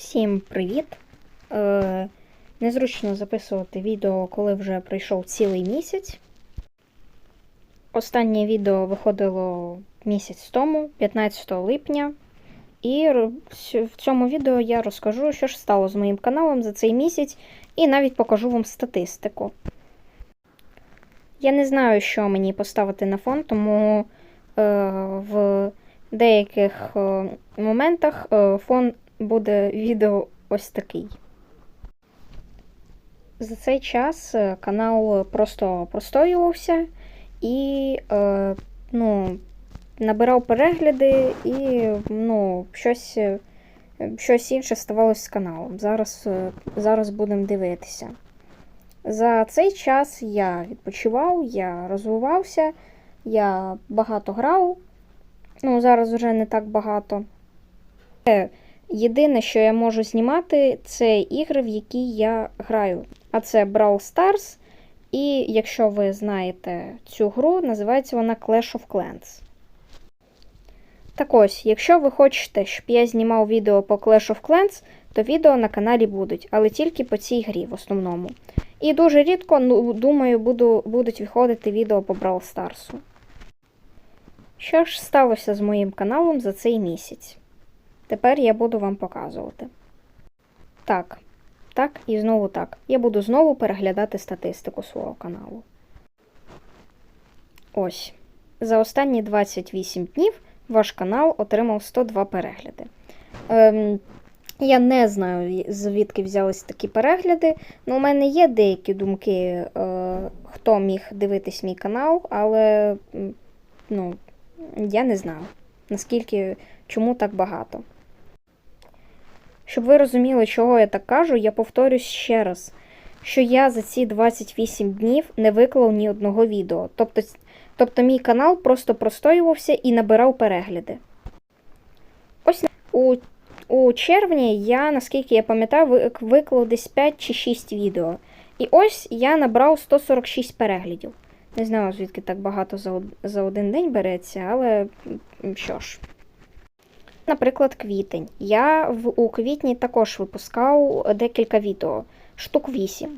Всім привіт! Е, незручно записувати відео, коли вже пройшов цілий місяць. Останнє відео виходило місяць тому, 15 липня. І в цьому відео я розкажу, що ж стало з моїм каналом за цей місяць, і навіть покажу вам статистику. Я не знаю, що мені поставити на фон, тому е, в деяких е, моментах е, фон буде відео ось такий. За цей час е, канал просто простоювався і е, ну, набирав перегляди, і ну, щось, е, щось інше ставалося з каналом. Зараз, е, зараз будемо дивитися. За цей час я відпочивав, я розвивався, я багато грав. Ну, зараз вже не так багато. Єдине, що я можу знімати, це ігри, в які я граю. А це Brawl Stars. І якщо ви знаєте цю гру, називається вона Clash of Clans. Так ось, якщо ви хочете, щоб я знімав відео по Clash of Clans, то відео на каналі будуть, але тільки по цій грі в основному. І дуже рідко, ну, думаю, буду, будуть виходити відео по Brawl Stars. Що ж сталося з моїм каналом за цей місяць? Тепер я буду вам показувати. Так, так і знову так. Я буду знову переглядати статистику свого каналу. Ось. За останні 28 днів ваш канал отримав 102 перегляди. Ем, я не знаю, звідки взялись такі перегляди. Ну, у мене є деякі думки, е, хто міг дивитись мій канал, але ну, я не знаю, наскільки, чому так багато. Щоб ви розуміли, чого я так кажу, я повторюсь ще раз, що я за ці 28 днів не виклав ні одного відео. Тобто, тобто мій канал просто простоювався і набирав перегляди. Ось у, у червні я, наскільки я пам'ятаю, виклав десь 5 чи 6 відео. І ось я набрав 146 переглядів. Не знаю, звідки так багато за, за один день береться, але що ж. Наприклад, квітень. Я в, у квітні також випускав декілька відео, штук 8.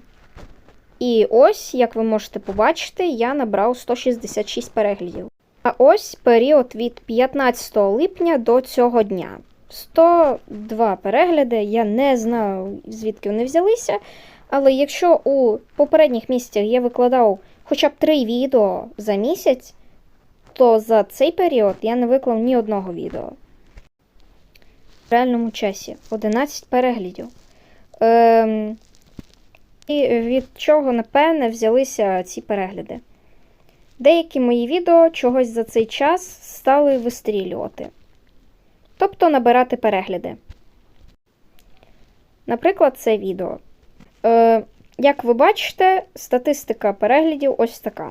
І ось, як ви можете побачити, я набрав 166 переглядів. А ось період від 15 липня до цього дня. 102 перегляди. Я не знаю, звідки вони взялися. Але якщо у попередніх місяцях я викладав хоча б 3 відео за місяць, то за цей період я не виклав ні одного відео реальному часі 11 переглядів. Ем, і від чого, напевне, взялися ці перегляди? Деякі мої відео чогось за цей час стали вистрілювати. Тобто набирати перегляди. Наприклад, це відео. Е, як ви бачите, статистика переглядів ось така.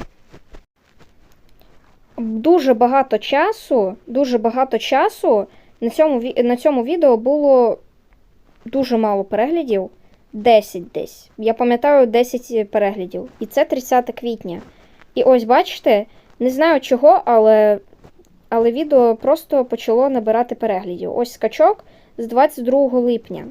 Дуже багато часу, дуже багато часу на цьому, на цьому відео було дуже мало переглядів. 10 десь. Я пам'ятаю 10 переглядів. І це 30 квітня. І ось бачите, не знаю чого, але, але відео просто почало набирати переглядів. Ось скачок з 22 липня.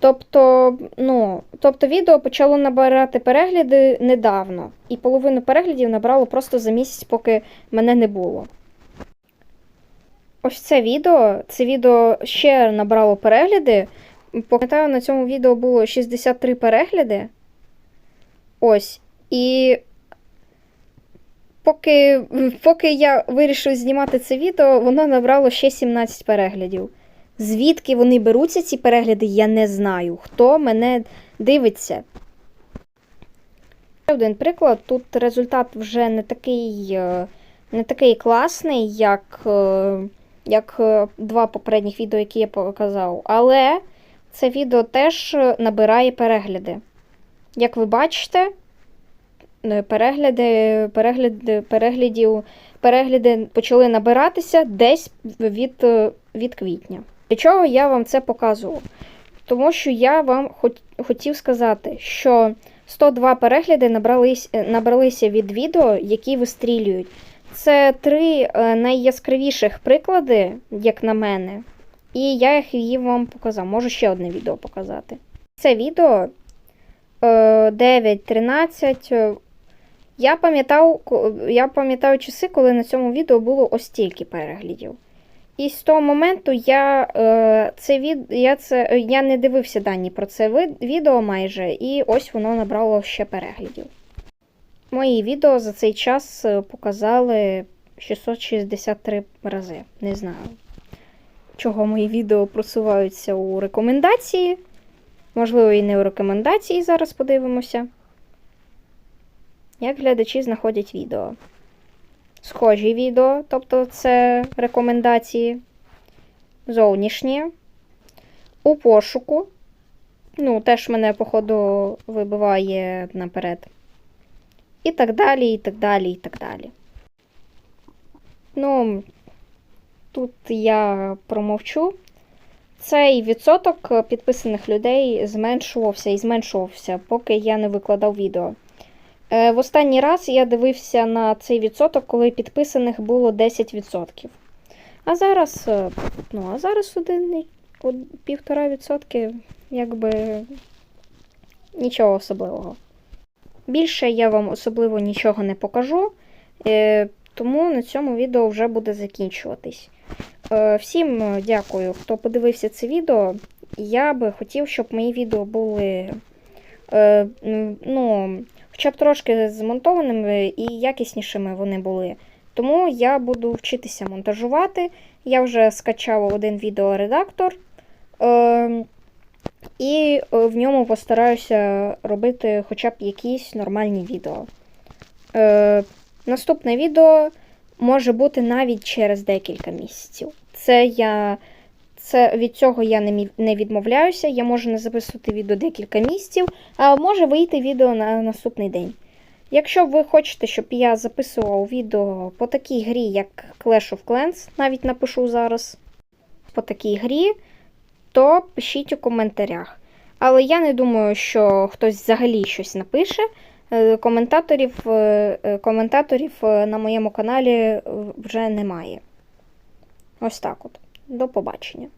Тобто, ну, тобто відео почало набирати перегляди недавно. І половину переглядів набрало просто за місяць, поки мене не було. Ось це відео. Це відео ще набрало перегляди. Пам'ятаю, на цьому відео було 63 перегляди. Ось. І поки, поки я вирішив знімати це відео, воно набрало ще 17 переглядів. Звідки вони беруться, ці перегляди, я не знаю. Хто мене дивиться. Ще один приклад. Тут результат вже не такий, е, не такий класний, як, е, як е, два попередніх відео, які я показав. Але це відео теж е, набирає перегляди. Як ви бачите, е, перегляди, перегляди, переглядів, перегляди почали набиратися десь від, від квітня. Для чого я вам це показував? Тому що я вам хотів сказати, що 102 перегляди набрались, набралися від відео, які вистрілюють. Це три е, найяскравіших приклади, як на мене, І я її вам показав. Можу ще одне відео показати. Це відео е, 9.13. е, Я пам'ятав, я пам'ятаю часи, коли на цьому відео було ось стільки переглядів. І з того моменту я, е, це від, я, це, е, я не дивився дані про це відео майже, і ось воно набрало ще переглядів. Мої відео за цей час е, показали 663 рази. Не знаю, чого мої відео просуваються у рекомендації. Можливо, і не у рекомендації зараз подивимося. Як глядачі знаходять відео. Схожі відео, тобто це рекомендації. Зовнішні. У пошуку. Ну, теж мене, походу, вибиває наперед. І так далі, і так далі, і так далі. Ну, тут я промовчу. Цей відсоток підписаних людей зменшувався і зменшувався, поки я не викладав відео. Е, В останній раз я дивився на цей відсоток, коли підписаних було 10%. А зараз, е, ну, а зараз один півтора відсотки, якби нічого особливого. Більше я вам особливо нічого не покажу, е, тому на цьому відео вже буде закінчуватись. Е, Всім е, дякую, хто подивився це відео. Я би хотів, щоб мої відео були ну, хоча б трошки змонтованими і якіснішими вони були. Тому я буду вчитися монтажувати. Я вже скачав один відеоредактор. І е, в ньому постараюся робити хоча б якісь нормальні відео. Е, наступне відео може бути навіть через декілька місяців. Це я. Це від цього я не, не відмовляюся. Я можу не записувати відео декілька місяців, а може вийти відео на наступний день. Якщо ви хочете, щоб я записував відео по такій грі, як Clash of Clans, навіть напишу зараз по такій грі, то пишіть у коментарях. Але я не думаю, що хтось взагалі щось напише. Е, Коментаторів, е, е, коментаторів на моєму каналі вже немає. Ось так от. До побачення.